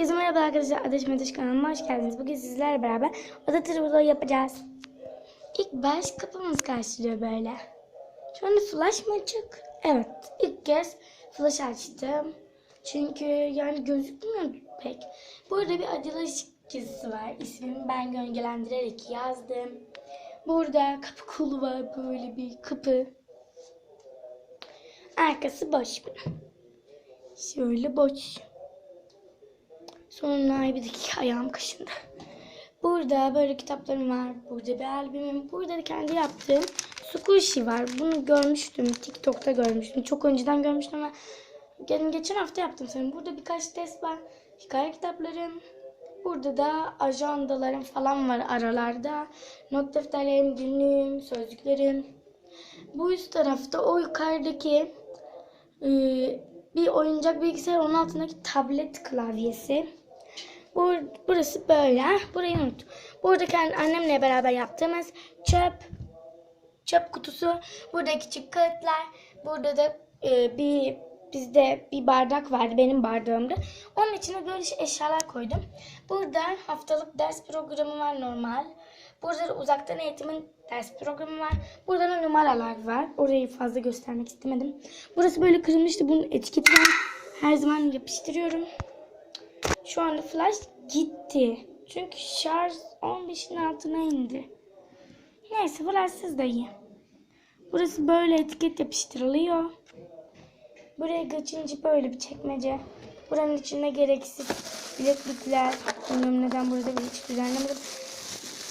Herkese merhaba arkadaşlar. Ateş Meteş kanalıma hoş geldiniz. Bugün sizlerle beraber oda turu yapacağız. İlk baş kapımız karşılıyor böyle. Şu anda flash mı açık? Evet. ilk kez flash açtım. Çünkü yani gözükmüyor pek. Burada bir ışık çizgisi var. İsmimi ben gölgelendirerek yazdım. Burada kapı kolu var. Böyle bir kapı. Arkası boş. Şöyle boş. Sonra bir dakika ayağım kaşındı. Burada böyle kitaplarım var. Burada bir albümüm. Burada da kendi yaptığım squishy var. Bunu görmüştüm. TikTok'ta görmüştüm. Çok önceden görmüştüm ama geçen hafta yaptım sanırım. Burada birkaç test var. Hikaye kitaplarım. Burada da ajandalarım falan var aralarda. Not defterlerim, günlüğüm, sözlüklerim. Bu üst tarafta o yukarıdaki e, bir oyuncak bilgisayar onun altındaki tablet klavyesi. Bur burası böyle. Burayı unut. Burada kendi annemle beraber yaptığımız çöp çöp kutusu. Burada küçük kağıtlar. Burada da e, bir bizde bir bardak vardı benim bardağımda. Onun içine böyle şey- eşyalar koydum. Burada haftalık ders programı var normal. Burada da uzaktan eğitimin ders programı var. Burada da numaralar var. Orayı fazla göstermek istemedim. Burası böyle kırılmıştı. Bunun etiketi ben her zaman yapıştırıyorum. Şu anda flash gitti. Çünkü şarj 15'in altına indi. Neyse flashsız da iyi. Burası böyle etiket yapıştırılıyor. Buraya geçince böyle bir çekmece. Buranın içinde gereksiz bileklikler. Bilmiyorum neden burada bir hiç düzenlemedim.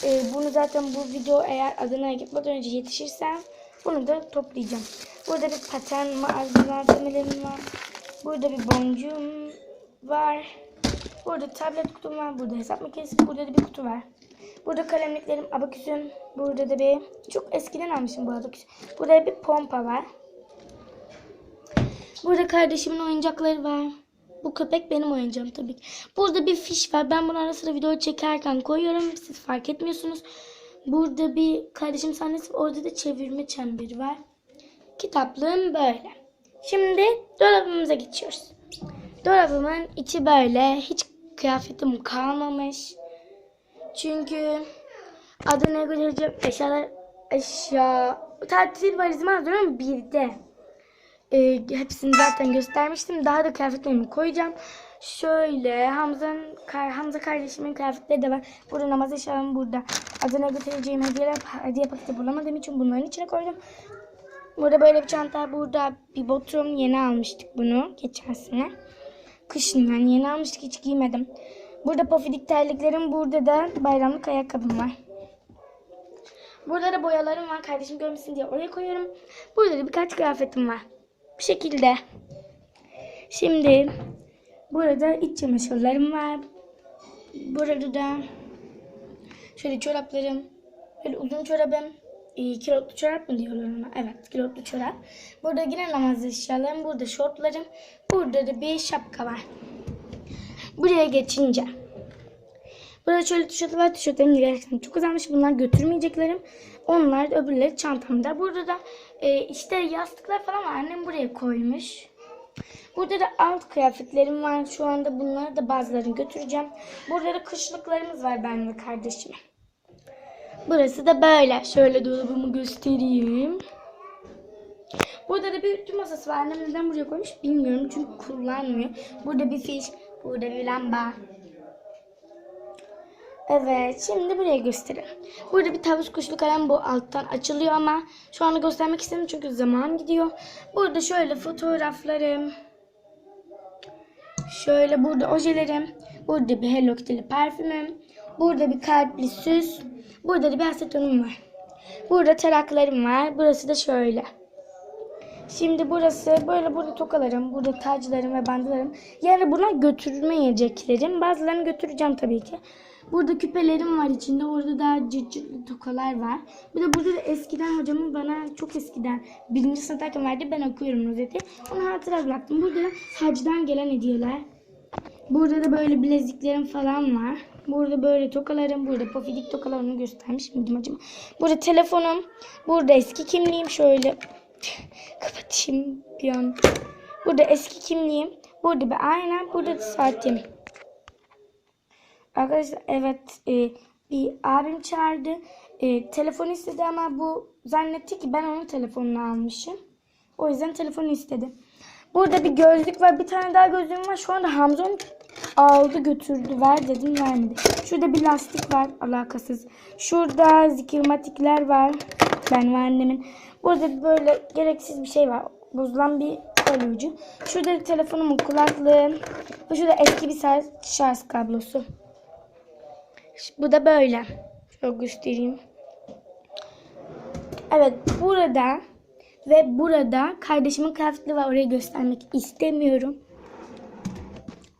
Ee, bunu zaten bu video eğer Adana'ya gitmeden önce yetişirsem bunu da toplayacağım. Burada bir paten malzemelerim var. Burada bir boncuğum var. Burada tablet kutum var. Burada hesap makinesi. Burada da bir kutu var. Burada kalemliklerim, abaküsüm. Burada da bir çok eskiden almışım bu abaküsü. Burada bir pompa var. Burada kardeşimin oyuncakları var. Bu köpek benim oyuncağım tabii ki. Burada bir fiş var. Ben bunu ara sıra video çekerken koyuyorum. Siz fark etmiyorsunuz. Burada bir kardeşim sahnesi. Orada da çevirme çemberi var. Kitaplığım böyle. Şimdi dolabımıza geçiyoruz. Dolabımın içi böyle. Hiç kıyafetim kalmamış. Çünkü adını götüreceğim eşyalar eşya tatil valizimi hazırlıyorum bir de. Ee, hepsini zaten göstermiştim. Daha da kıyafetlerimi koyacağım. Şöyle Hamza'nın Hamza kardeşimin kıyafetleri de var. Burada namaz eşyalarım burada. Adına götüreceğim hediyeler hediye paketi bulamadığım için bunların içine koydum. Burada böyle bir çanta. Burada bir botum. Yeni almıştık bunu geçen sene. Kışın yani yeni almıştık hiç giymedim. Burada pofidik terliklerim. Burada da bayramlık ayakkabım var. Burada da boyalarım var. Kardeşim görmesin diye oraya koyuyorum. Burada da birkaç kıyafetim var. Bu şekilde. Şimdi burada iç çamaşırlarım var. Burada da şöyle çoraplarım. Böyle uzun çorabım. E, kilotlu çorap mı diyorlar ona? Evet kilotlu çorap. Burada yine namaz eşyalarım. Burada şortlarım. Burada da bir şapka var. Buraya geçince. Burada şöyle tişört var. Tişörtlerim gerçekten çok güzelmiş. Bunlar götürmeyeceklerim. Onlar öbürleri çantamda. Burada da e, işte yastıklar falan var. Annem buraya koymuş. Burada da alt kıyafetlerim var. Şu anda bunları da bazılarını götüreceğim. Burada da kışlıklarımız var benim ve kardeşime. Burası da böyle. Şöyle dolabımı göstereyim. Burada da bir ütü masası var. Annem neden buraya koymuş bilmiyorum. Çünkü kullanmıyor. Burada bir fiş. Burada bir lamba. Evet, şimdi buraya göstereyim. Burada bir tavus kuşlu kalem bu alttan açılıyor ama şu anda göstermek istemiyorum çünkü zaman gidiyor. Burada şöyle fotoğraflarım. Şöyle burada ojelerim. Burada bir Hello Kitty'li parfümüm. Burada bir kalpli süs. Burada da bir asetonum var. Burada taraklarım var. Burası da şöyle. Şimdi burası böyle burada tokalarım, burada taclarım ve bandılarım. Yani buna götürmeyeceklerim. Bazılarını götüreceğim tabii ki. Burada küpelerim var içinde. Orada da cırcırlı tokalar var. Bir de burada da eskiden hocamın bana çok eskiden birinci sınıftayken verdi. Ben okuyorum rozeti. Onu hatıra bıraktım. Burada da hacdan gelen hediyeler. Burada da böyle bileziklerim falan var. Burada böyle tokalarım, burada pofidik tokalarımı göstermiş miydim acaba? Burada telefonum, burada eski kimliğim şöyle kapatayım bir an. Burada eski kimliğim, burada bir ayna, burada da saatim. Arkadaşlar evet e, bir abim çağırdı. E, telefon istedi ama bu zannetti ki ben onun telefonunu almışım. O yüzden telefonu istedi. Burada bir gözlük var. Bir tane daha gözlüğüm var. Şu anda Hamza onu aldı götürdü. Ver dedim vermedi. Şurada bir lastik var alakasız. Şurada zikirmatikler var. Ben ve annemin. Burada böyle gereksiz bir şey var. Bozulan bir kolye ucu. Şurada telefonumun kulaklığı. Bu şurada eski bir şarj kablosu. Bu da böyle. Şöyle göstereyim. Evet burada ve burada kardeşimin kıyafetleri var. Orayı göstermek istemiyorum.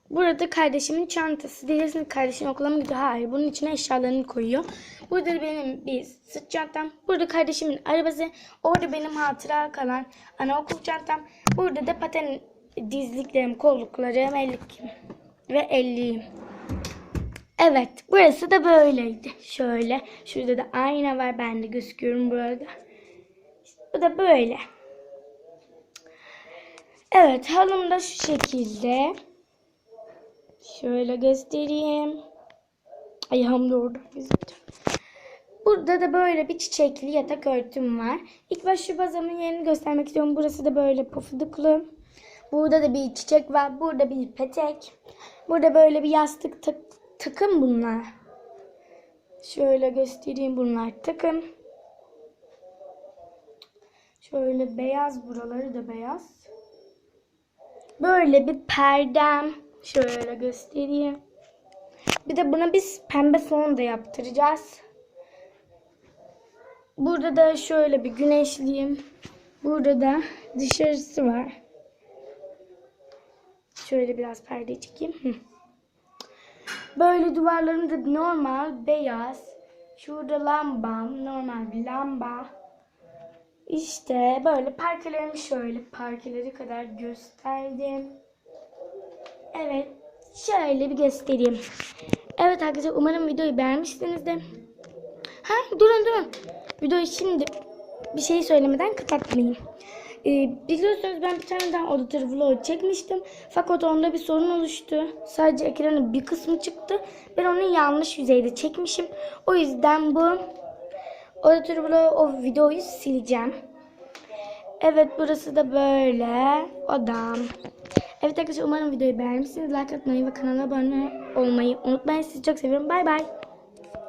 Burada kardeşimin çantası. Diyeceksiniz kardeşin okula mı gidiyor? Hayır. Bunun içine eşyalarını koyuyor. Burada da benim bir sırt çantam. Burada kardeşimin arabası. Orada benim hatıra kalan anaokul çantam. Burada da paten dizliklerim, kolluklarım, ellik ve elliğim. Evet. Burası da böyleydi. Şöyle. Şurada da ayna var. Ben de gözüküyorum burada. Bu da böyle. Evet. Halım da şu şekilde. Şöyle göstereyim. Ayağım da. Burada da böyle bir çiçekli yatak örtüm var. İlk baş şu bazamın yerini göstermek istiyorum. Burası da böyle pofuduklu. Burada da bir çiçek var. Burada bir petek. Burada böyle bir yastık tak takım bunlar. Şöyle göstereyim bunlar takım. Şöyle beyaz buraları da beyaz. Böyle bir perdem. Şöyle göstereyim. Bir de buna biz pembe fon da yaptıracağız. Burada da şöyle bir güneşliyim. Burada da dışarısı var. Şöyle biraz perde çekeyim. Böyle duvarlarında normal beyaz. Şurada lambam. Normal bir lamba. İşte böyle parkelerimi şöyle parkeleri kadar gösterdim. Evet. Şöyle bir göstereyim. Evet arkadaşlar umarım videoyu beğenmişsinizdir. Ha durun durun. Videoyu şimdi bir şey söylemeden kapatmayayım. Ee, biliyorsunuz ben bir tane daha auditor vlog çekmiştim. Fakat onda bir sorun oluştu. Sadece ekranın bir kısmı çıktı. Ben onu yanlış yüzeyde çekmişim. O yüzden bu auditor vlog o videoyu sileceğim. Evet burası da böyle odam. Evet arkadaşlar umarım videoyu beğenmişsiniz. Like atmayı ve kanala abone olmayı unutmayın. Sizi çok seviyorum. Bay bay.